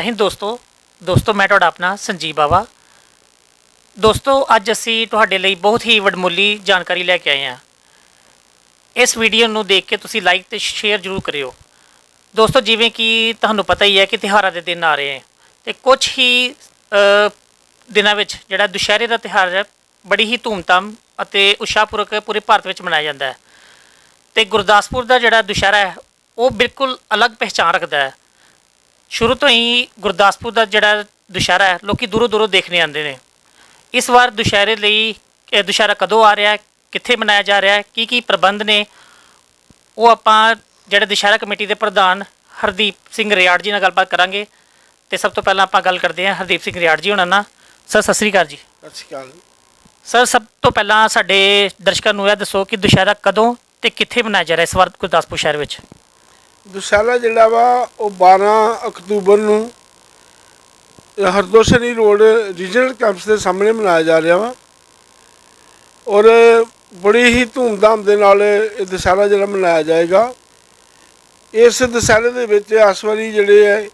ਜੈ ਹਿੰਦ ਦੋਸਤੋ। ਦੋਸਤੋ, ਮੈਂ ਤੁਹਾਡਾ ਆਪਣਾ ਸੰਜੀਵ ਬਾਵਾ। ਦੋਸਤੋ, ਅੱਜ ਅਸੀਂ ਤੁਹਾਡੇ ਲਈ ਬਹੁਤ ਹੀ ਵਡਮੁੱਲੀ ਜਾਣਕਾਰੀ ਲੈ ਕੇ ਆਏ ਹਾਂ। ਇਸ ਵੀਡੀਓ ਨੂੰ ਦੇਖ ਕੇ ਤੁਸੀਂ ਲਾਈਕ ਤੇ ਸ਼ੇਅਰ ਜ਼ਰੂਰ ਕਰਿਓ। ਦੋਸਤੋ, ਜਿਵੇਂ ਕਿ ਤੁਹਾਨੂੰ ਪਤਾ ਹੀ ਹੈ ਕਿ ਤਿਉਹਾਰਾਂ ਦੇ ਦਿਨ ਆ ਰਹੇ ਹਨ ਤੇ ਕੁਝ ਹੀ ਦਿਨਾਂ ਵਿੱਚ ਜਿਹੜਾ ਦੁਸ਼ਹਿਰੇ ਦਾ ਤਿਉਹਾਰ ਹੈ, ਬੜੀ ਹੀ ਧੂਮਧਾਮ ਅਤੇ ਉਸ਼ਾਹਪੂਰਵਕ ਪੂਰੇ ਭਾਰਤ ਵਿੱਚ ਮਨਾਇਆ ਜਾਂਦਾ ਹੈ। ਤੇ ਗੁਰਦਾਸਪੁਰ ਦਾ ਜਿਹੜਾ ਦੁਸ਼ਹਿਰਾ ਹੈ, ਉਹ ਬਿਲਕੁਲ ਅਲੱਗ ਪਹਿਚਾਣ ਰੱਖਦਾ ਹੈ। ਸ਼ੁਰੂ ਤੋਂ ਹੀ ਗੁਰਦਾਸਪੁਰ ਦਾ ਜਿਹੜਾ ਦੁਸ਼ਹਿਰਾ ਹੈ ਲੋਕੀ ਦੂਰੋਂ ਦੂਰੋਂ ਦੇਖਣੇ ਆਉਂਦੇ ਨੇ। ਇਸ ਵਾਰ ਦੁਸ਼ਹਿਰੇ ਲਈ ਇਹ ਦੁਸ਼ਹਿਰਾ ਕਦੋਂ ਆ ਰਿਹਾ ਹੈ ਕਿੱਥੇ ਮਨਾਇਆ ਜਾ ਰਿਹਾ ਹੈ ਕੀ ਕੀ ਪ੍ਰਬੰਧ ਨੇ ਉਹ ਆਪਾਂ ਜਿਹੜੇ ਦੁਸ਼ਹਿਰਾ ਕਮੇਟੀ ਦੇ ਪ੍ਰਧਾਨ ਹਰਦੀਪ ਸਿੰਘ ਰਿਆੜ ਜੀ ਨਾਲ ਗੱਲਬਾਤ ਕਰਾਂਗੇ। ਤੇ ਸਭ ਤੋਂ ਪਹਿਲਾਂ ਆਪਾਂ ਗੱਲ ਕਰਦੇ ਹਾਂ ਹਰਦੀਪ ਸਿੰਘ ਰਿਆੜ ਜੀ ਉਹਨਾਂ ਨਾਲ। ਸਰ ਸਤਿ ਸ੍ਰੀ ਅਕਾਲ ਜੀ। ਸਤਿ ਸ਼੍ਰੀ ਅਕਾਲ। ਸਰ ਸਭ ਤੋਂ ਪਹਿਲਾਂ ਸਾਡੇ ਦਰਸ਼ਕਾਂ ਨੂੰ ਇਹ ਦੱਸੋ ਕਿ ਦੁਸ਼ਹਿਰਾ ਕਦੋਂ ਤੇ ਕਿੱਥੇ ਮਨਾਇਆ ਜਾ ਰਿਹਾ ਇਸ ਵਾਰ ਗੁਰਦਾਸਪੁਰ ਸ਼ਹਿਰ ਵਿੱਚ? ਦੁਸਹਿਰਾ ਜਿਹੜਾ ਵਾ, ਉਹ 12 ਅਕਤੂਬਰ ਨੂੰ ਹਰਦੋਸ਼ਨੀ ਰੋਡ ਰੀਜਨਲ ਕੈਂਪਸ ਦੇ ਸਾਹਮਣੇ ਮਨਾਇਆ ਜਾ ਰਿਹਾ ਵਾ। ਔਰ ਬੜੀ ਹੀ ਧੂਮਧਾਮ ਦੇ ਨਾਲ ਇਹ ਦੁਸਹਿਰਾ ਜਿਹੜਾ ਮਨਾਇਆ ਜਾਏਗਾ। ਇਸ ਦੁਸਹਿਰੇ ਦੇ ਵਿੱਚ ਇਸ ਵਾਰੀ ਜਿਹੜੇ ਹੈ,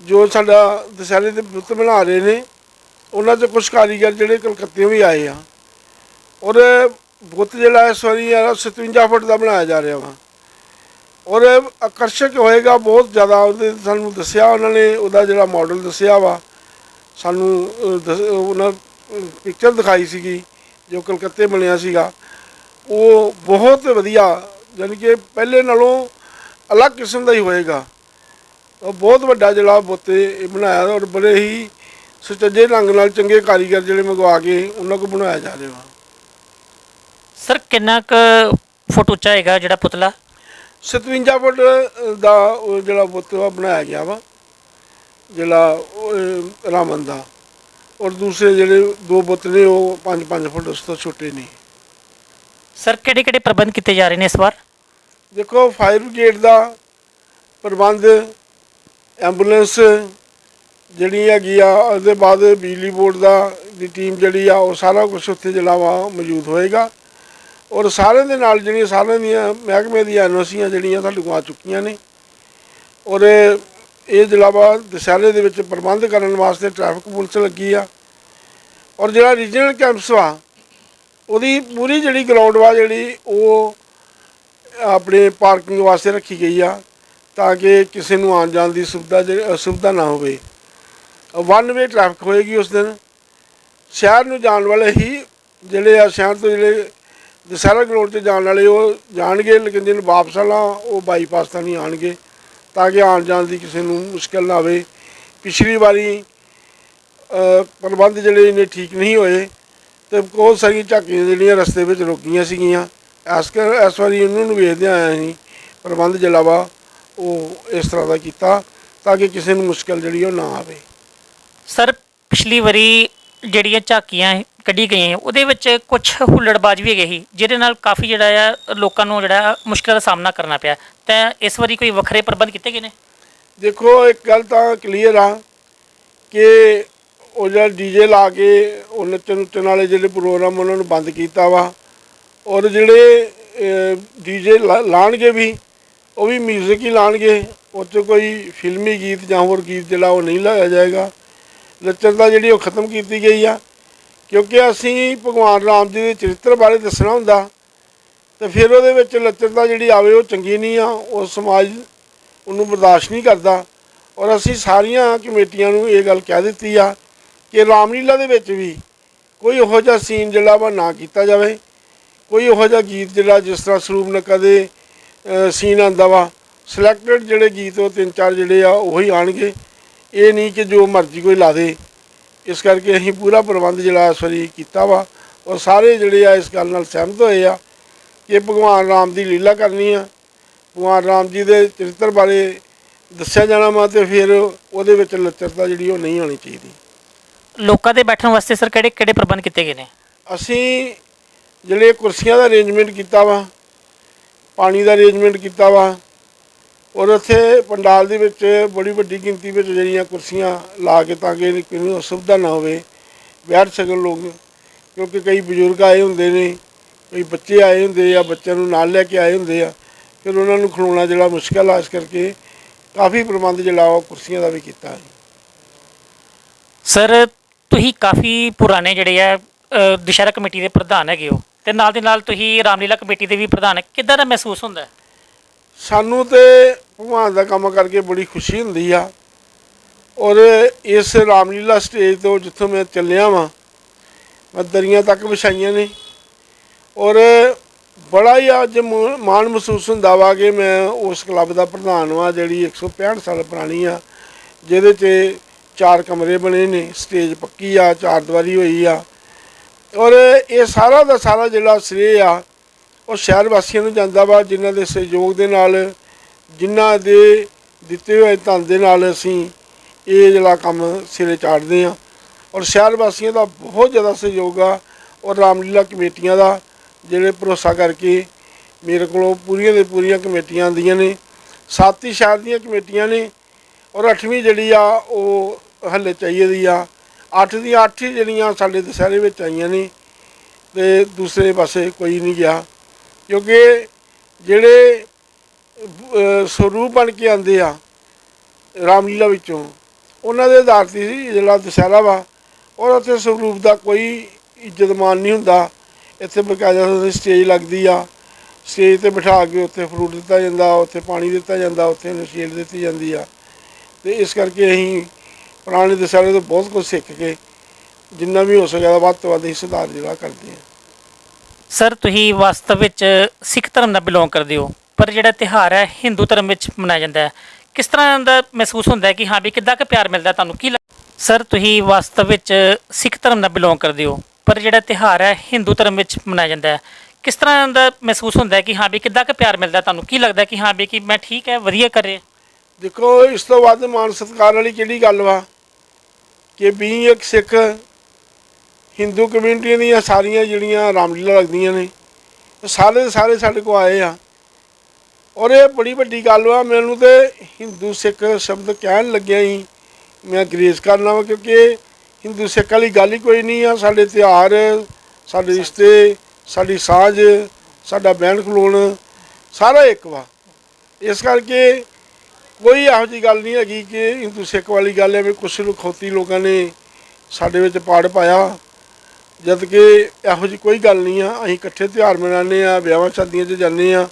ਜੋ ਸਾਡਾ ਦੁਸਹਿਰੇ ਦੇ ਬੁੱਤ ਬਣਾ ਰਹੇ ਨੇ, ਉਹਨਾਂ 'ਚ ਕੁਝ ਕਾਰੀਗਰ ਜਿਹੜੇ ਕਲਕੱਤੇ ਵੀ ਆਏ ਆ। ਔਰ ਬੁੱਤ ਜਿਹੜਾ ਇਸ ਵਾਰੀ ਆ 57 ਫੁੱਟ ਦਾ ਬਣਾਇਆ ਜਾ ਰਿਹਾ ਵਾ। ਔਰ ਆਕਰਸ਼ਕ ਹੋਏਗਾ ਬਹੁਤ ਜ਼ਿਆਦਾ ਉਹਦੇ ਸਾਨੂੰ ਦੱਸਿਆ ਉਹਨਾਂ ਨੇ ਉਹਦਾ ਜਿਹੜਾ ਮਾਡਲ ਦੱਸਿਆ ਵਾ ਸਾਨੂੰ ਅਹ, ਉਹਨਾਂ ਪਿਕਚਰ ਦਿਖਾਈ ਸੀਗੀ ਜੋ ਕਲਕੱਤੇ ਬਣਿਆ ਸੀਗਾ ਉਹ ਬਹੁਤ ਵਧੀਆ ਯਾਨੀ ਕਿ ਪਹਿਲੇ ਨਾਲੋਂ ਅਲੱਗ ਕਿਸਮ ਦਾ ਹੀ ਹੋਏਗਾ। ਉਹ ਬਹੁਤ ਵੱਡਾ ਜਿਹੜਾ ਬੁੱਤੇ ਇਹ ਬਣਾਇਆ ਔਰ ਬੜੇ ਹੀ ਸੁਚੱਜੇ ਢੰਗ ਨਾਲ ਚੰਗੇ ਕਾਰੀਗਰ ਜਿਹੜੇ ਮੰਗਵਾ ਕੇ ਉਹਨਾਂ ਕੋਲ ਬਣਾਇਆ ਜਾ ਰਿਹਾ ਵਾ। ਸਰ ਕਿੰਨਾ ਕੁ ਫੁੱਟ ਉੱਚਾ ਹੈਗਾ ਜਿਹੜਾ ਪੁਤਲਾ? 57 ਫੁੱਟ ਦਾ ਉਹ ਜਿਹੜਾ ਬੁੱਤ ਵਾ ਬਣਾਇਆ ਗਿਆ ਵਾ ਜਿਹੜਾ ਰਾਮਨ ਦਾ। ਔਰ ਦੂਸਰੇ ਜਿਹੜੇ ਦੋ ਬੁੱਤ ਨੇ ਉਹ 5-5 ਫੁੱਟ ਉਸ ਤੋਂ ਛੋਟੇ ਨੇ। ਸਰ ਕਿਹੜੇ ਕਿਹੜੇ ਪ੍ਰਬੰਧ ਕੀਤੇ ਜਾ ਰਹੇ ਨੇ ਇਸ ਵਾਰ? ਦੇਖੋ ਫਾਇਰ ਬ੍ਰਿਗੇਡ ਦਾ ਪ੍ਰਬੰਧ ਐਂਬੂਲੈਂਸ ਜਿਹੜੀ ਹੈਗੀ ਆ ਉਹਦੇ ਬਾਅਦ ਬਿਜਲੀ ਬੋਰਡ ਦਾ ਦੀ ਟੀਮ ਜਿਹੜੀ ਆ ਉਹ ਸਾਰਾ ਕੁਝ ਉੱਥੇ ਜਿਹੜਾ ਵਾ ਮੌਜੂਦ ਹੋਏਗਾ। ਔਰ ਸਾਰਿਆਂ ਦੇ ਨਾਲ ਜਿਹੜੀਆਂ ਸਾਰਿਆਂ ਦੀਆਂ ਮਹਿਕਮੇ ਦੀਆਂ ਐਨਓਸੀਆਂ ਜਿਹੜੀਆਂ ਸਾਡੇ ਕੋਲ ਆ ਚੁੱਕੀਆਂ ਨੇ, ਔਰ ਇਹ ਜਿਹੜਾ ਵਾ ਦੁਸਹਿਰੇ ਦੇ ਵਿੱਚ ਪ੍ਰਬੰਧ ਕਰਨ ਵਾਸਤੇ ਟ੍ਰੈਫਿਕ ਪੁਲਿਸ ਲੱਗੀ ਆ, ਔਰ ਜਿਹੜਾ ਰੀਜਨਲ ਕੈਂਪਸ ਵਾ ਉਹਦੀ ਪੂਰੀ ਜਿਹੜੀ ਗਰਾਊਂਡ ਵਾ ਜਿਹੜੀ ਉਹ ਆਪਣੇ ਪਾਰਕਿੰਗ ਵਾਸਤੇ ਰੱਖੀ ਗਈ ਆ, ਤਾਂ ਕਿ ਕਿਸੇ ਨੂੰ ਆਉਣ ਜਾਣ ਦੀ ਸੁਵਿਧਾ ਜਿਹੜੀ- ਅਸੁਵਿਧਾ ਨਾ ਹੋਵੇ। ਵਨ ਵੇ ਟ੍ਰੈਫਿਕ ਹੋਏਗੀ ਉਸ ਦਿਨ। ਸ਼ਹਿਰ ਨੂੰ ਜਾਣ ਵਾਲੇ ਹੀ ਜਿਹੜੇ ਆ, ਸ਼ਹਿਰ ਤੋਂ ਜਿਹੜੇ ਦੁਸਹਿਰਾ ਗਰਾਊਂਡ 'ਚ ਜਾਣ ਵਾਲੇ ਉਹ ਜਾਣਗੇ, ਲੇਕਿਨ ਜਿਹਨੂੰ ਵਾਪਸ ਵਾਲਾ ਉਹ ਬਾਈਪਾਸ ਤਾਂ ਨਹੀਂ ਆਣਗੇ ਤਾਂ ਕਿ ਆਉਣ ਜਾਣ ਦੀ ਕਿਸੇ ਨੂੰ ਮੁਸ਼ਕਲ ਨਾ ਆਵੇ। ਪਿਛਲੀ ਵਾਰੀ ਪ੍ਰਬੰਧ ਜਿਹੜੇ ਇਹਨੇ ਠੀਕ ਨਹੀਂ ਹੋਏ, ਤੇ ਬਹੁਤ ਸਾਰੀਆਂ ਝਾਕੀਆਂ ਜਿਹੜੀਆਂ ਰਸਤੇ ਵਿੱਚ ਰੁਕੀਆਂ ਸੀਗੀਆਂ। ਇਸ ਕਰ, ਇਸ ਵਾਰੀ ਉਹਨਾਂ ਨੂੰ ਵੇਖਦੇ ਆਇਆ ਸੀ, ਪ੍ਰਬੰਧ ਜਿਹੜਾ ਵਾ, ਉਹ ਇਸ ਤਰ੍ਹਾਂ ਦਾ ਕੀਤਾ, ਤਾਂ ਕਿ ਕਿਸੇ ਨੂੰ ਮੁਸ਼ਕਲ ਜਿਹੜੀ ਉਹ ਨਾ ਆਵੇ। ਸਰ, ਪਿਛਲੀ ਵਾਰੀ ਜਿਹੜੀਆਂ ਝਾਕੀਆਂ ਕੱਢੀ ਗਈਆਂ ਉਹਦੇ ਵਿੱਚ ਕੁਝ ਹੁੱਲੜਬਾਜ਼ ਵੀ ਹੈਗੇ ਸੀ, ਜਿਹਦੇ ਨਾਲ ਕਾਫੀ ਜਿਹੜਾ ਆ ਲੋਕਾਂ ਨੂੰ ਜਿਹੜਾ ਮੁਸ਼ਕਲ ਦਾ ਸਾਹਮਣਾ ਕਰਨਾ ਪਿਆ। ਤਾਂ ਇਸ ਵਾਰੀ ਕੋਈ ਵੱਖਰੇ ਪ੍ਰਬੰਧ ਕੀਤੇ ਗਏ ਨੇ? ਦੇਖੋ, ਇੱਕ ਗੱਲ ਤਾਂ ਕਲੀਅਰ ਆ ਕਿ ਉਹ ਜਿਹੜਾ ਡੀਜੇ ਲਾ ਕੇ ਉਹ ਨੱਚਣ ਨੁੱਚਣ ਵਾਲੇ ਜਿਹੜੇ ਪ੍ਰੋਗਰਾਮ ਉਹਨਾਂ ਨੂੰ ਬੰਦ ਕੀਤਾ ਵਾ, ਔਰ ਜਿਹੜੇ ਡੀਜੇ ਲਾਣਗੇ ਵੀ, ਉਹ ਵੀ 뮤직 ਹੀ ਲਾਣਗੇ, ਉਹ 'ਚ ਕੋਈ ਫਿਲਮੀ ਗੀਤ ਜਾਂ ਹੋਰ ਗੀਤ ਜਿਹੜਾ ਉਹ ਨਹੀਂ ਲਾਇਆ ਜਾਏਗਾ। ਨੱਚਣ ਜਿਹੜੀ ਉਹ ਖਤਮ ਕੀਤੀ ਗਈ ਆ। ਕਿਉਂਕਿ ਅਸੀਂ ਭਗਵਾਨ ਰਾਮ ਜੀ ਦੇ ਚਰਿੱਤਰ ਬਾਰੇ ਦੱਸਣਾ ਹੁੰਦਾ, ਤੇ ਫਿਰ ਉਹਦੇ ਵਿੱਚ ਲੱਚਰਤਾ ਜਿਹੜੀ ਆਵੇ ਉਹ ਚੰਗੀ ਨਹੀਂ ਆ, ਉਹ ਸਮਾਜ ਉਹਨੂੰ ਬਰਦਾਸ਼ਤ ਨਹੀਂ ਕਰਦਾ। ਔਰ ਅਸੀਂ ਸਾਰੀਆਂ ਕਮੇਟੀਆਂ ਨੂੰ ਇਹ ਗੱਲ ਕਹਿ ਦਿੱਤੀ ਆ ਕਿ ਰਾਮਲੀਲਾ ਦੇ ਵਿੱਚ ਵੀ ਕੋਈ ਇਹੋ ਜਿਹਾ ਸੀਨ ਜਿਹੜਾ ਵਾ ਨਾ ਕੀਤਾ ਜਾਵੇ। ਕੋਈ ਇਹੋ ਜਿਹਾ ਗੀਤ ਜਿਹੜਾ ਜਿਸ ਤਰ੍ਹਾਂ ਸਰੂਪ ਨਕਾ ਦੇ ਸੀਨ ਆਂਦਾ ਵਾ ਸਿਲੈਕਟਡ ਜਿਹੜੇ ਗੀਤ ਉਹ ਤਿੰਨ ਚਾਰ ਜਿਹੜੇ ਆ ਉਹੀ ਆਣਗੇ ਇਹ ਨਹੀਂ ਕਿ ਜੋ ਮਰਜ਼ੀ ਕੋਈ ਲਾ ਦੇ। ਇਸ ਕਰਕੇ ਅਸੀਂ ਪੂਰਾ ਪ੍ਰਬੰਧ ਜਿਹੜਾ ਇਸ ਵਾਰੀ ਕੀਤਾ ਵਾ ਔਰ ਸਾਰੇ ਜਿਹੜੇ ਆ ਇਸ ਗੱਲ ਨਾਲ ਸਹਿਮਤ ਹੋਏ ਆ ਕਿ ਭਗਵਾਨ ਰਾਮ ਦੀ ਲੀਲਾ ਕਰਨੀ ਆ। ਭਗਵਾਨ ਰਾਮ ਜੀ ਦੇ ਚਰਿੱਤਰ ਬਾਰੇ ਦੱਸਿਆ ਜਾਣਾ ਵਾ ਤੇ ਫਿਰ ਉਹਦੇ ਵਿੱਚ ਲੱਚਰਤਾ ਜਿਹੜੀ ਉਹ ਨਹੀਂ ਹੋਣੀ ਚਾਹੀਦੀ। ਲੋਕਾਂ ਦੇ ਬੈਠਣ ਵਾਸਤੇ ਸਰ ਕਿਹੜੇ ਕਿਹੜੇ ਪ੍ਰਬੰਧ ਕੀਤੇ ਗਏ ਨੇ? ਅਸੀਂ ਜਿਹੜੇ ਕੁਰਸੀਆਂ ਦਾ ਅਰੇਂਜਮੈਂਟ ਕੀਤਾ ਵਾ ਪਾਣੀ ਦਾ ਅਰੇਂਜਮੈਂਟ ਕੀਤਾ ਵਾ ਔਰ ਉੱਥੇ ਪੰਡਾਲ ਦੇ ਵਿੱਚ ਬੜੀ ਵੱਡੀ ਗਿਣਤੀ ਵਿੱਚ ਜਿਹੜੀਆਂ ਕੁਰਸੀਆਂ ਲਾ ਕੇ ਤਾਂ ਕਿ ਕਿਸੇ ਨੂੰ ਅਸੁਵਿਧਾ ਨਾ ਹੋਵੇ ਬੈਠ ਸਕਣ ਲੋਕ ਕਿਉਂਕਿ ਕਈ ਬਜ਼ੁਰਗ ਆਏ ਹੁੰਦੇ ਨੇ ਕਈ ਬੱਚੇ ਆਏ ਹੁੰਦੇ ਆ ਬੱਚਿਆਂ ਨੂੰ ਨਾਲ ਲੈ ਕੇ ਆਏ ਹੁੰਦੇ ਆ ਫਿਰ ਉਹਨਾਂ ਨੂੰ ਖਲੋਣਾ ਜਿਹੜਾ ਮੁਸ਼ਕਲ ਆ ਇਸ ਕਰਕੇ ਕਾਫੀ ਪ੍ਰਬੰਧ ਜਿਹੜਾ ਉਹ ਕੁਰਸੀਆਂ ਦਾ ਵੀ ਕੀਤਾ ਹੈ ਸਰ ਤੁਸੀਂ ਕਾਫੀ ਪੁਰਾਣੇ ਜਿਹੜੇ ਆ ਅ, ਦੁਸ਼ਹਿਰਾ ਕਮੇਟੀ ਦੇ ਪ੍ਰਧਾਨ ਹੈਗੇ ਹੋ ਤੇ ਨਾਲ ਦੇ ਨਾਲ ਤੁਸੀਂ ਰਾਮਲੀਲਾ ਕਮੇਟੀ ਦੇ ਵੀ ਪ੍ਰਧਾਨ ਹੈ ਕਿੱਦਾਂ ਦਾ ਮਹਿਸੂਸ ਹੁੰਦਾ ਹੈ? ਸਾਨੂੰ ਤੇ ਭਗਵਾਨ ਦਾ ਕੰਮ ਕਰਕੇ ਬੜੀ ਖੁਸ਼ੀ ਹੁੰਦੀ ਆ। ਔਰ ਇਸ ਰਾਮਲੀਲਾ ਸਟੇਜ ਤੋਂ ਜਿੱਥੋਂ ਮੈਂ ਚੱਲਿਆ ਵਾਂ, ਮੈਂ ਦਰੀਆਂ ਤੱਕ ਵਿਛਾਈਆਂ ਨੇ। ਔਰ ਬੜਾ ਹੀ ਅੱਜ ਮਾਣ ਮਹਿਸੂਸ ਹੁੰਦਾ ਵਾ ਕਿ ਮੈਂ ਉਸ ਕਲੱਬ ਦਾ ਪ੍ਰਧਾਨ ਵਾਂ, ਜਿਹੜੀ 165 ਸਾਲ ਪੁਰਾਣੀ ਆ, ਜਿਹਦੇ 'ਚ ਚਾਰ ਕਮਰੇ ਬਣੇ ਨੇ ਸਟੇਜ ਪੱਕੀ ਆ, ਚਾਰ ਦੀਵਾਰੀ ਹੋਈ ਆ। ਔਰ ਇਹ ਸਾਰਾ ਦਾ ਸਾਰਾ ਜਿਹੜਾ ਸ੍ਰੇ ਆ, ਉਹ ਸ਼ਹਿਰ ਵਾਸੀਆਂ ਨੂੰ ਜਾਂਦਾ ਵਾ, ਜਿਨ੍ਹਾਂ ਦੇ ਸਹਿਯੋਗ ਦੇ ਨਾਲ ਜਿਨ੍ਹਾਂ ਦੇ ਦਿੱਤੇ ਹੋਏ ਧਨ ਦੇ ਨਾਲ ਅਸੀਂ ਇਹ ਜਿਹੜਾ ਕੰਮ ਸਿਰੇ ਚਾੜਦੇ ਆ ਔਰ ਸ਼ਹਿਰ ਵਾਸੀਆਂ ਦਾ ਬਹੁਤ ਜ਼ਿਆਦਾ ਸਹਿਯੋਗ ਆ ਔਰ ਰਾਮਲੀਲਾ ਕਮੇਟੀਆਂ ਦਾ ਜਿਹੜੇ ਭਰੋਸਾ ਕਰਕੇ ਮੇਰੇ ਕੋਲੋਂ ਪੂਰੀਆਂ ਦੇ ਪੂਰੀਆਂ ਕਮੇਟੀਆਂ ਆਉਂਦੀਆਂ ਨੇ। ਸੱਤ ਹੀ ਸ਼ਹਿਰ ਦੀਆਂ ਕਮੇਟੀਆਂ ਨੇ ਔਰ ਅੱਠਵੀਂ ਜਿਹੜੀ ਆ ਉਹ ਹੱਲੇ ਚਾਹੀਏ ਦੀ ਆ। ਅੱਠ ਦੀਆਂ ਅੱਠ ਹੀ ਜਿਹੜੀਆਂ ਸਾਡੇ ਦੁਸਹਿਰੇ ਵਿੱਚ ਆਈਆਂ ਨੇ ਤੇ ਦੂਸਰੇ ਪਾਸੇ ਕੋਈ ਨਹੀਂ ਗਿਆ। ਕਿਉਂਕਿ ਜਿਹੜੇ ਅਹ, ਸਰੂਪ ਬਣ ਕੇ ਆਉਂਦੇ ਆ ਰਾਮਲੀਲਾ ਵਿੱਚੋਂ। ਉਹਨਾਂ ਦੇ ਆਧਾਰ ਤੇ ਹੀ ਜਿਹੜਾ ਦੁਸਹਿਰਾ ਵਾ ਔਰ ਉੱਥੇ ਸਰੂਪ ਦਾ ਕੋਈ ਇੱਜ਼ਤ ਮਾਨ ਨਹੀਂ ਹੁੰਦਾ। ਇੱਥੇ ਬਕਾਇਦਾ ਸਟੇਜ ਲੱਗਦੀ ਆ। ਸਟੇਜ ਤੇ ਬਿਠਾ ਕੇ ਉੱਥੇ ਫਰੂਟ ਦਿੱਤਾ ਜਾਂਦਾ ਉੱਥੇ ਪਾਣੀ ਦਿੱਤਾ ਜਾਂਦਾ ਉੱਥੇ ਨਸ਼ੀਲ ਦਿੱਤੀ ਜਾਂਦੀ ਆ। ਤੇ ਇਸ ਕਰਕੇ ਅਸੀਂ ਪੁਰਾਣੇ ਦੁਸਹਿਰੇ ਤੋਂ ਬਹੁਤ ਕੁਝ ਸਿੱਖ ਕੇ ਜਿੰਨਾ ਵੀ ਹੋ ਸਕਿਆ ਵੱਧ ਤੋਂ ਵੱਧ ਅਸੀਂ ਸੁਧਾਰ ਜਿਹੜਾ ਕਰਦੇ ਹਾਂ ਸਰ ਤੁਸੀਂ ਵਾਸਤਵ ਵਿੱਚ ਸਿੱਖ ਧਰਮ ਨਾਲ ਬਿਲੋਂਗ ਕਰਦੇ ਹੋ। ਪਰ ਜਿਹੜਾ ਤਿਹਾਰ ਹੈ ਹਿੰਦੂ ਧਰਮ ਵਿੱਚ ਮਨਾਇਆ ਜਾਂਦਾ ਹੈ। ਕਿਸ ਤਰ੍ਹਾਂ ਦਾ ਮਹਿਸੂਸ ਹੁੰਦਾ ਹੈ ਕਿ ਹਾਂ ਵੀ ਕਿੱਦਾਂ ਕੁ ਪਿਆਰ ਮਿਲਦਾ ਤੁਹਾਨੂੰ? ਕੀ ਲੱਗ- ਸਰ ਤੁਸੀਂ ਵਾਸਤਵ ਵਿੱਚ ਸਿੱਖ ਧਰਮ ਨਾਲ ਬਿਲੋਂਗ ਕਰਦੇ ਹੋ ਪਰ ਜਿਹੜਾ ਤਿਹਾਰ ਹੈ ਹਿੰਦੂ ਧਰਮ ਵਿੱਚ ਮਨਾਇਆ ਜਾਂਦਾ ਹੈ। ਕਿਸ ਤਰ੍ਹਾਂ ਦਾ ਮਹਿਸੂਸ ਹੁੰਦਾ ਹੈ ਕਿ ਹਾਂ ਵੀ ਕਿੱਦਾਂ ਕੁ ਪਿਆਰ ਮਿਲਦਾ ਤੁਹਾਨੂੰ? ਕੀ ਲੱਗਦਾ ਕਿ ਹਾਂ ਵੀ ਕਿ ਮੈਂ ਠੀਕ ਹੈ ਵਧੀਆ ਕਰ ਰਿਹਾ? ਦੇਖੋ ਇਸ ਤੋਂ ਵੱਧ ਮਾਨ ਸਤਿਕਾਰ ਵਾਲੀ ਕਿਹੜੀ ਗੱਲ ਵਾ? ਕਿ ਵੀ ਇੱਕ ਸਿੱਖ ਹਿੰਦੂ ਕਮਿਊਨਿਟੀ ਦੀਆਂ ਸਾਰੀਆਂ ਜਿਹੜੀਆਂ ਰਾਮਲੀਲਾ ਲੱਗਦੀਆਂ ਨੇ ਸਾਰੇ ਦੇ ਸਾਰੇ ਸਾਡੇ ਕੋ ਆਏ ਆ। ਔਰ ਇਹ ਬੜੀ ਵੱਡੀ ਗੱਲ ਵਾ ਮੈਨੂੰ ਤੇ ਹਿੰਦੂ ਸਿੱਖ ਸ਼ਬਦ ਕਹਿਣ ਲੱਗਿਆ ਹੀ। ਮੈਂ ਗ੍ਰੇਸ ਕਰਨਾ ਵਾ ਕਿਉਂਕਿ ਹਿੰਦੂ ਸਿੱਖ ਵਾਲੀ ਗੱਲ ਹੀ ਕੋਈ ਨਹੀਂ ਆ। ਸਾਡੇ ਤਿਉਹਾਰ ਸਾਡੇ ਰਿਸ਼ਤੇ ਸਾਡੀ ਸਾਂਝ ਸਾਡਾ ਬਹਿਣ ਖਲੋਣ ਸਾਰਾ ਇੱਕ ਵਾ। ਇਸ ਕਰਕੇ ਕੋਈ ਇਹੋ ਜਿਹੀ ਗੱਲ ਨਹੀਂ ਹੈਗੀ ਕਿ ਹਿੰਦੂ ਸਿੱਖ ਵਾਲੀ ਗੱਲ ਹੈ ਵੀ ਕੁਛ ਖੋਤੀ ਲੋਕਾਂ ਨੇ ਸਾਡੇ ਵਿੱਚ ਪਾੜ ਪਾਇਆ। ਜਦ ਕਿ ਇਹੋ ਜਿਹੀ ਕੋਈ ਗੱਲ ਨਹੀਂ ਆ। ਅਸੀਂ ਇਕੱਠੇ ਤਿਉਹਾਰ ਮਨਾਉਂਦੇ ਆ ਵਿਆਹਾਂ ਸ਼ਾਦੀਆਂ 'ਚ ਜਾਂਦੇ ਆ।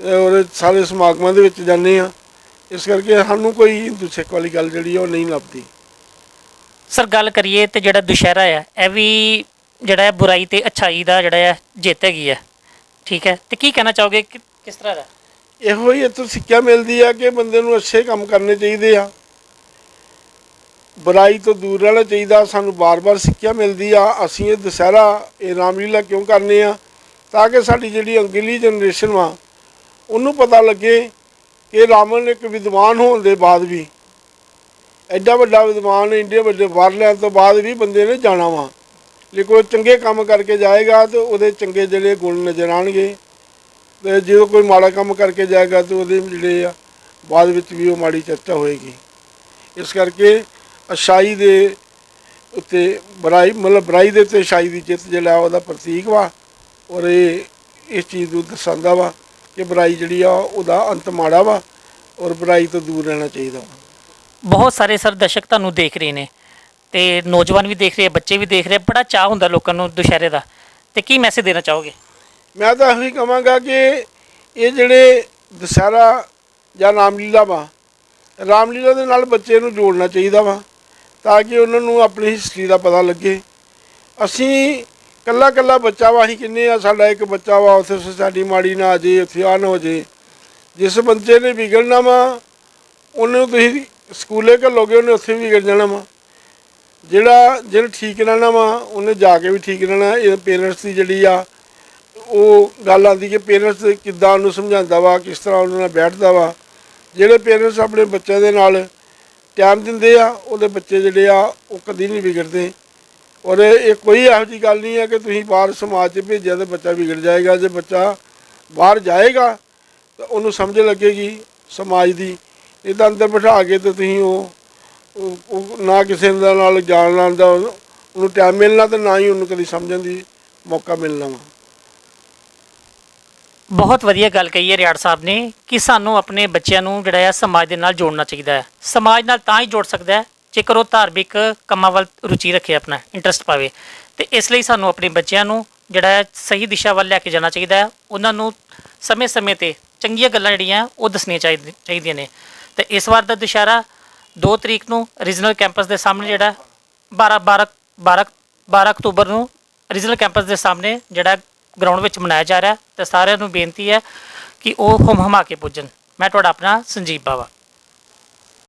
ਔਰ ਸਾਰੇ ਸਮਾਗਮਾਂ ਦੇ ਵਿੱਚ ਜਾਂਦੇ ਆ ਇਸ ਕਰਕੇ ਸਾਨੂੰ ਕੋਈ ਹਿੰਦੂ ਸਿੱਖ ਵਾਲੀ ਗੱਲ ਜਿਹੜੀ ਆ ਉਹ ਨਹੀਂ ਲੱਭਦੀ। ਸਰ ਗੱਲ ਕਰੀਏ ਤੇ ਜਿਹੜਾ ਦੁਸ਼ਹਿਰਾ ਹੈ ਇਹ ਵੀ ਜਿਹੜਾ ਹੈ ਬੁਰਾਈ ਤੇ ਅਛਾਈ ਦਾ ਜਿਹੜਾ ਹੈ ਜਿੱਤ ਹੈਗੀ ਹੈ ਠੀਕ ਹੈ? ਤੇ ਕੀ ਕਹਿਣਾ ਚਾਹੋਗੇ? ਕਿ ਕਿਸ ਤਰ੍ਹਾਂ ਦਾ? ਇਹੋ ਹੀ ਇੱਥੋਂ ਸਿੱਖਿਆ ਮਿਲਦੀ ਆ ਕਿ ਬੰਦੇ ਨੂੰ ਅੱਛੇ ਕੰਮ ਕਰਨੇ ਚਾਹੀਦੇ ਆ। ਬੁਰਾਈ ਤੋਂ ਦੂਰ ਰਹਿਣਾ ਚਾਹੀਦਾ ਸਾਨੂੰ ਬਾਰ-ਬਾਰ ਸਿੱਖਿਆ ਮਿਲਦੀ ਆ। ਅਸੀਂ ਇਹ ਦੁਸਹਿਰਾ ਇਹ ਰਾਮਲੀਲਾ ਕਿਉਂ ਕਰਨੇ ਆ? ਤਾਂ ਕਿ ਸਾਡੀ ਜਿਹੜੀ ਅਗਲੀ ਜਨਰੇਸ਼ਨ ਵਾ ਉਹਨੂੰ ਪਤਾ ਲੱਗੇ ਕਿ ਰਾਮਨ ਇੱਕ ਵਿਦਵਾਨ ਹੋਣ ਦੇ ਬਾਅਦ ਵੀ, ਐਡਾ ਵੱਡਾ ਵਿਦਵਾਨ ਇੰਡੀਆ ਵੱਡੇ ਬਾਹਰ ਲੈਣ ਤੋਂ ਬਾਅਦ ਵੀ ਬੰਦੇ ਨੇ ਜਾਣਾ ਵਾ। ਜੇ ਕੋਈ ਚੰਗੇ ਕੰਮ ਕਰਕੇ ਜਾਏਗਾ ਤੇ ਉਹਦੇ ਚੰਗੇ ਜਿਹੜੇ ਗੁਣ ਨਜ਼ਰ ਆਣਗੇ ਤੇ ਜਦੋਂ ਕੋਈ ਮਾੜਾ ਕੰਮ ਕਰਕੇ ਜਾਏਗਾ ਤੇ ਉਹਦੇ ਜਿਹੜੇ ਆ, ਬਾਅਦ ਵਿੱਚ ਵੀ ਉਹ ਮਾੜੀ ਚਰਚਾ ਹੋਏਗੀ। ਇਸ ਕਰਕੇ ਅਛਾਈ ਦੇ ਉੱਤੇ ਬੁਰਾਈ, ਮਤਲਬ ਬੁਰਾਈ ਦੇ ਉੱਤੇ ਅਛਾਈ ਦੀ ਜਿੱਤ ਜਿਹੜਾ ਉਹਦਾ ਪ੍ਰਤੀਕ ਵਾ, ਔਰ ਇਹ, ਇਸ ਚੀਜ਼ ਨੂੰ ਦਰਸਾਉਂਦਾ ਵਾ। ਕਿ ਬੁਰਾਈ ਜਿਹੜੀ ਆ ਉਹਦਾ ਅੰਤ ਮਾੜਾ ਵਾ ਔਰ ਬੁਰਾਈ ਤੋਂ ਦੂਰ ਰਹਿਣਾ ਚਾਹੀਦਾ। ਵਾ ਬਹੁਤ ਸਾਰੇ ਸਰ ਦਰਸ਼ਕ ਤੁਹਾਨੂੰ ਦੇਖ ਰਹੇ ਨੇ ਤੇ ਨੌਜਵਾਨ ਵੀ ਦੇਖ ਰਹੇ ਆ ਬੱਚੇ ਵੀ ਦੇਖ ਰਹੇ ਆ ਬੜਾ ਚਾਹ ਹੁੰਦਾ ਲੋਕਾਂ ਨੂੰ ਦੁਸ਼ਹਿਰੇ ਦਾ। ਤੇ ਕੀ ਮੈਸੇਜ ਦੇਣਾ ਚਾਹੋਗੇ? ਮੈਂ ਤਾਂ ਇਹੀ ਕਹਾਂਗਾ ਕਿ ਇਹ ਜਿਹੜੇ ਦੁਸਹਿਰਾ ਜਾਂ ਰਾਮਲੀਲਾ ਵਾ ਰਾਮਲੀਲਾ ਦੇ ਨਾਲ ਬੱਚੇ ਨੂੰ ਜੋੜਨਾ ਚਾਹੀਦਾ ਵਾ ਤਾਂ ਕਿ ਉਹਨਾਂ ਨੂੰ ਆਪਣੀ ਹਿਸਟਰੀ ਦਾ ਪਤਾ ਲੱਗੇ। ਅਸੀਂ ਕੱਲਾ ਕੱਲਾ ਬੱਚਾ ਵਾ, ਅਸੀਂ ਕਿੰਨੇ ਆ, ਸਾਡਾ ਇੱਕ ਬੱਚਾ ਵਾ, ਉੱਥੇ ਸਾਡੀ ਮਾੜੀ ਨਾ ਆ ਜੇ, ਉੱਥੇ ਆ ਨਾ ਹੋ ਜੇ। ਜਿਸ ਬੱਚੇ ਨੇ ਵਿਗੜਨਾ ਵਾ, ਉਹਨੂੰ ਤੁਸੀਂ ਸਕੂਲੇ ਘੱਲੋਗੇ, ਉਹਨੇ ਉੱਥੇ ਵੀ ਵਿਗੜ ਜਾਣਾ ਵਾ। ਜਿਹੜਾ, ਜਿਹਨੇ ਠੀਕ ਰਹਿਣਾ ਵਾ, ਉਹਨੇ ਜਾ ਕੇ ਵੀ ਠੀਕ ਰਹਿਣਾ। ਇਹ ਪੇਰੈਂਟਸ ਦੀ ਜਿਹੜੀ ਆ, ਉਹ ਗੱਲ ਆਉਂਦੀ ਕਿ ਪੇਰੈਂਟਸ ਕਿੱਦਾਂ ਉਹਨੂੰ ਸਮਝਾਉਂਦਾ ਵਾ, ਕਿਸ ਤਰ੍ਹਾਂ ਉਹਨਾਂ ਨਾਲ ਬੈਠਦਾ ਵਾ। ਜਿਹੜੇ ਪੇਰੈਂਟਸ ਆਪਣੇ ਬੱਚਿਆਂ ਦੇ ਨਾਲ ਟਾਈਮ ਦਿੰਦੇ ਆ, ਉਹਦੇ ਬੱਚੇ ਜਿਹੜੇ ਆ, ਉਹ ਕਦੀ ਨਹੀਂ ਵਿਗੜਦੇ। ਔਰ ਇਹ ਕੋਈ ਇਹੋ ਜਿਹੀ ਗੱਲ ਨਹੀਂ ਹੈ ਕਿ ਤੁਸੀਂ ਬਾਹਰ ਸਮਾਜ 'ਚ ਭੇਜਿਆ ਤੇ ਬੱਚਾ ਵਿਗੜ ਜਾਏਗਾ। ਜੇ ਬੱਚਾ ਬਾਹਰ ਜਾਏਗਾ ਤਾਂ ਉਹਨੂੰ ਸਮਝ ਲੱਗੇਗੀ ਸਮਾਜ ਦੀ। ਇਹਦਾ ਅੰਦਰ ਬਿਠਾ ਕੇ ਤੇ ਤੁਸੀਂ ਉਹ ਨਾ ਕਿਸੇ ਦੇ ਨਾਲ ਜਾਣ ਨਾਲ ਦਾ ਉਹਨੂੰ ਟਾਈਮ ਮਿਲਣਾ ਤੇ ਨਾ ਹੀ ਉਹਨੂੰ ਕਦੀ ਸਮਝਣ ਦੀ ਮੌਕਾ ਮਿਲਣਾ ਵਾ। ਬਹੁਤ ਵਧੀਆ ਗੱਲ ਕਹੀ ਹੈ ਰਿਆੜ ਸਾਹਿਬ ਨੇ ਕਿ ਸਾਨੂੰ ਆਪਣੇ ਬੱਚਿਆਂ ਨੂੰ ਜਿਹੜਾ ਹੈ ਸਮਾਜ ਦੇ ਨਾਲ ਜੋੜਨਾ ਚਾਹੀਦਾ ਹੈ। ਸਮਾਜ ਨਾਲ ਤਾਂ ਹੀ ਜੋੜ ਸਕਦਾ ਹੈ ਜੇਕਰ ਉਹ ਧਾਰਮਿਕ ਕੰਮਾਂ ਵੱਲ ਰੁਚੀ ਰੱਖੇ ਆਪਣਾ ਇੰਟਰਸਟ ਪਾਵੇ, ਤੇ ਇਸ ਲਈ ਸਾਨੂੰ ਆਪਣੇ ਬੱਚਿਆਂ ਨੂੰ ਜਿਹੜਾ ਸਹੀ ਦਿਸ਼ਾ ਵੱਲ ਲੈ ਕੇ ਜਾਣਾ ਚਾਹੀਦਾ ਹੈ। ਉਹਨਾਂ ਨੂੰ ਸਮੇਂ-ਸਮੇਂ ਤੇ ਚੰਗੀਆਂ ਗੱਲਾਂ ਜਿਹੜੀਆਂ ਉਹ ਦੱਸਣੀਆਂ ਚਾਹੀਦੀ- ਚਾਹੀਦੀਆਂ ਨੇ। ਤੇ ਇਸ ਵਾਰ ਦਾ ਦੁਸ਼ਹਿਰਾ 2 ਤਰੀਕ ਨੂੰ ਰੀਜਨਲ ਕੈਂਪਸ ਦੇ ਸਾਹਮਣੇ ਜਿਹੜਾ 12 12 12 12 ਅਕਤੂਬਰ ਨੂੰ ਰੀਜਨਲ ਕੈਂਪਸ ਦੇ ਸਾਹਮਣੇ ਜਿਹੜਾ ਗਰਾਊਂਡ ਵਿੱਚ ਮਨਾਇਆ ਜਾ ਰਿਹਾ ਹੈ। ਤੇ ਸਾਰਿਆਂ ਨੂੰ ਬੇਨਤੀ ਹੈ ਕਿ ਉਹ ਹਮ ਹਮਾ ਕੇ ਪੁੱਜਣ। ਮੈਂ ਤੁਹਾਡਾ ਆਪਣਾ ਸੰਜੀਵ ਬਾਵਾ।